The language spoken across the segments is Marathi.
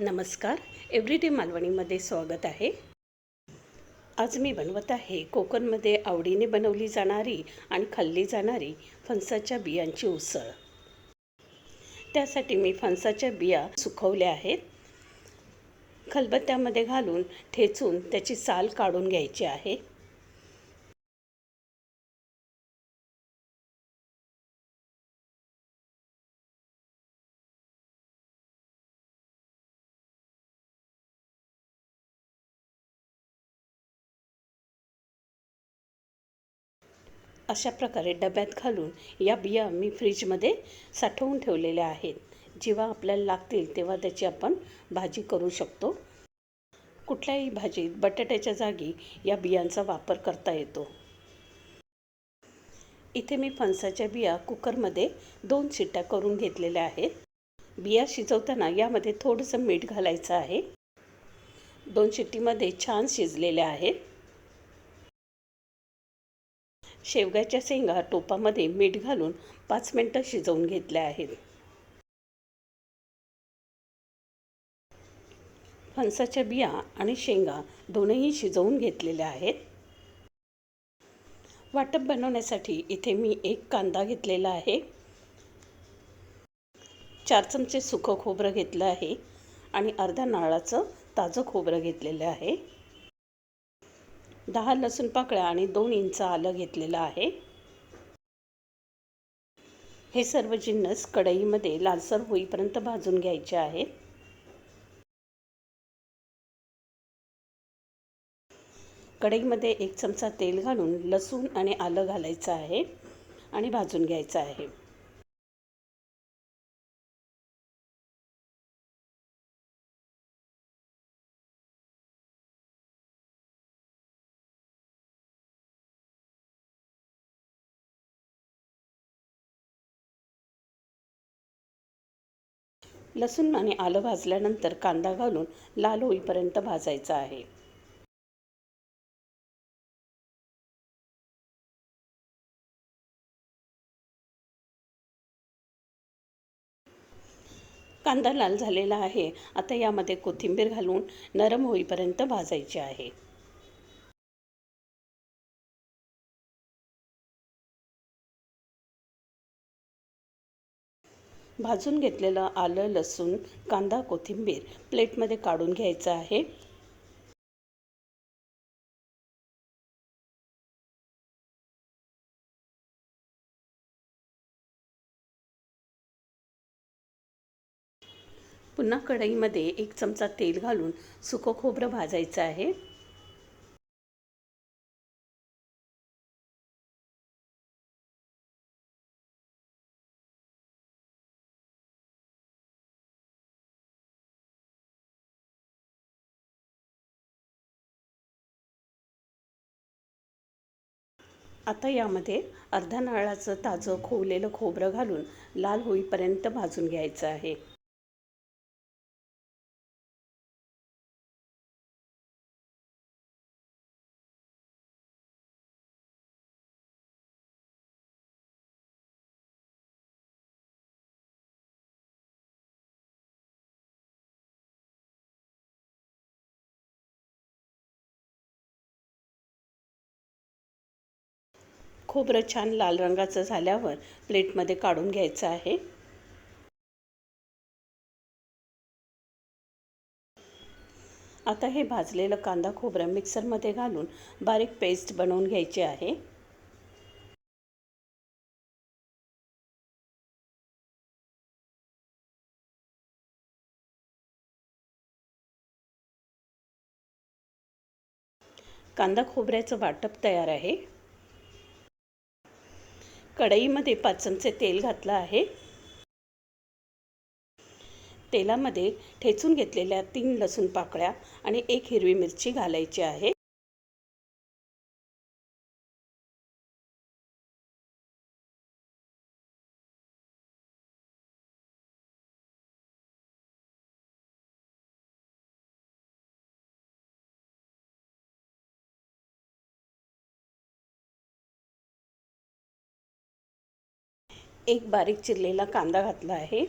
नमस्कार. एव्हरीडे मालवणीमध्ये स्वागत आहे. आज मी बनवत आहे कोकणमध्ये आवडीने बनवली जाणारी आणि खाल्ली जाणारी फणसाच्या बियांची उसळ. त्यासाठी मी फणसाच्या बिया सुकवल्या आहेत. खलबत्त्यामध्ये घालून ठेचून त्याची साल काढून घ्यायची आहे. अशा प्रकारे डब्यात घालून या बिया मी फ्रीजमध्ये साठवून ठेवलेल्या आहेत. जेव्हा आपल्याला लागतील तेव्हा त्याची आपण भाजी करू शकतो. कुठल्याही भाजीत बटाट्याच्या जागी या बियांचा वापर करता येतो. इथे मी फणसाच्या बिया कुकरमध्ये दोन शिट्ट्या करून घेतलेल्या आहेत. बिया शिजवताना यामध्ये थोडंसं मीठ घालायचं आहे. दोन शिट्टीमध्ये छान शिजलेल्या आहेत. शेवग्याच्या शेंगा टोपामध्ये मीठ घालून पाच मिनटं शिजवून घेतल्या आहेत. फणसाच्या बिया आणि शेंगा दोनही शिजवून घेतलेल्या आहेत. वाटप बनवण्यासाठी इथे मी एक कांदा घेतलेला आहे. चार चमचे सुकं खोबरं घेतलं आहे आणि अर्ध्या नारळाचं ताजं खोबरं घेतलेलं आहे. दहा लसूण पाकळ्या आणि दोन इंच आलं घेतलेलं आहे. हे सर्व जिन्नस कढईमध्ये लालसर होईपर्यंत भाजून घ्यायचे आहेत कढईमध्ये एक चमचा तेल घालून लसूण आणि आलं घालायचं आहे आणि भाजून घ्यायचं आहे. लसूण आणि आलं भाजल्यानंतर कांदा घालून लाल होईपर्यंत भाजायचा आहे. कांदा लाल झालेला आहे. आता यामध्ये कोथिंबीर घालून नरम होईपर्यंत भाजायची आहे. भाजून घेतलेलं आलं लसूण कांदा कोथिंबीर प्लेटमध्ये काढून घ्यायचं आहे. पुन्हा कढईमध्ये एक चमचा तेल घालून सुकं खोबरं भाजायचं आहे. आता यामध्ये अर्ध्या नारळाचं ताजं खोवलेलं खोबरं घालून लाल होईपर्यंत भाजून घ्यायचं आहे. खोबरं छान लाल रंगाचं झाल्यावर प्लेटमध्ये काढून घ्यायचं आहे. आता हे भाजलेलं कांदा खोबरं मिक्सरमध्ये घालून बारीक पेस्ट बनवून घ्यायची आहे. कांदा खोबऱ्याचं वाटप तयार आहे. कढईमध्ये पाच चमचे तेल घातलं आहे. तेलामध्ये ठेचून घेतलेल्या तीन लसूण पाकळ्या आणि एक हिरवी मिरची घालायची आहे. एक बारीक चिरलेला कांदा घातला आहे.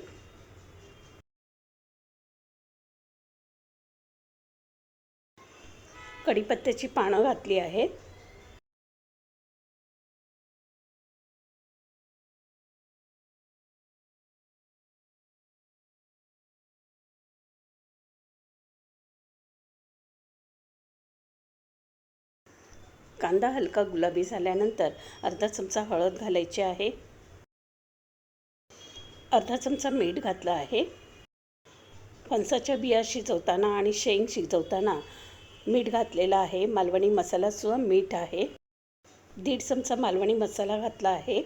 कढीपत्त्याची पानं घातली आहेत. कांदा हलका गुलाबी झाल्यानंतर अर्धा चमचा हळद घालायची आहे. अर्धा चमचा मीठ घातलं आहे. फणसाच्या बिया शिजवताना आणि शेंग शिजवताना मीठ घातलेलं आहे. मालवणी मसालासुद्धा मीठ आहे. दीड चमचा मालवणी मसाला घातला आहे.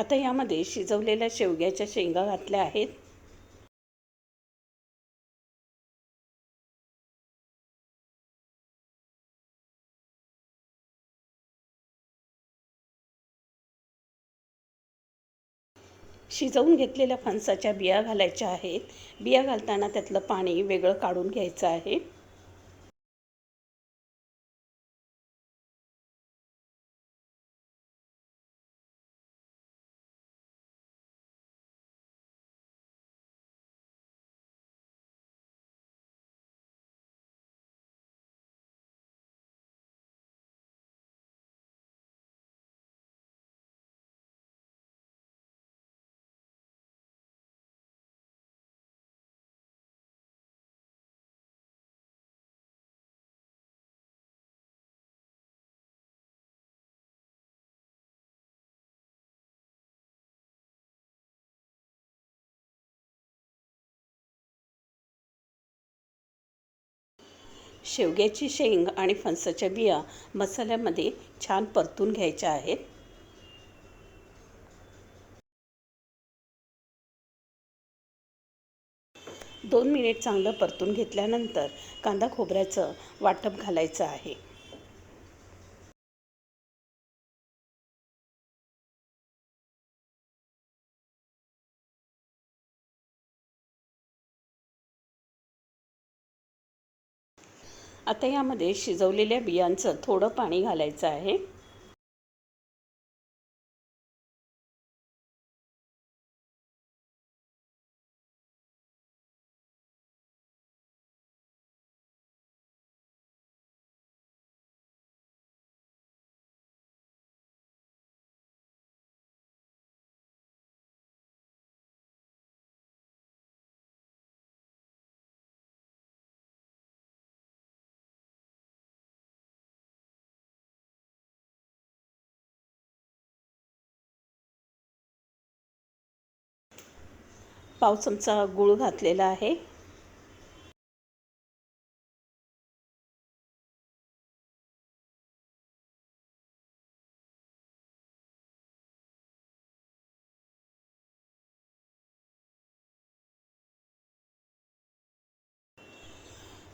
आता यामध्ये शिजवलेल्या शेवग्याच्या शेंगा घातल्या आहेत. शिजवून घेतलेल्या फणसाच्या बिया घालायच्या आहेत. बिया घालताना त्यातलं पाणी वेगळं काढून घ्यायचं आहे. शेवग्याची शेंग आणि फणसाच्या बिया मसाल्यामध्ये छान परतून घ्यायच्या आहेत. दोन मिनिट चांगलं परतून घेतल्यानंतर कांदा खोबऱ्याचं वाटप घालायचं आहे. आता यामध्ये शिजवलेल्या बियांचं थोडं पाणी घालायचं आहे. पाव चमचा गूळ घातलेला आहे.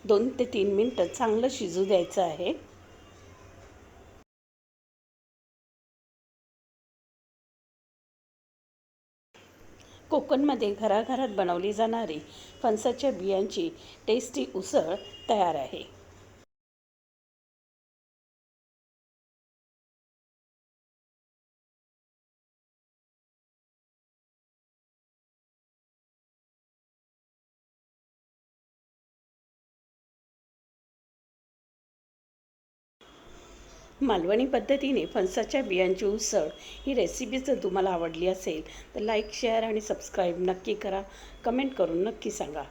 दोन ते तीन मिनटं चांगलं शिजू द्यायचं आहे. कोकणमध्ये घराघरात बनवली जाणारी फणसाच्या बियांची टेस्टी उसळ तयार आहे. मालवणी पद्धतीने फणसाच्या बियांची उसळ ही रेसिपी जर तुम्हाला आवडली असेल तर लाईक शेअर आणि सबस्क्राईब नक्की करा. कमेंट करून नक्की सांगा.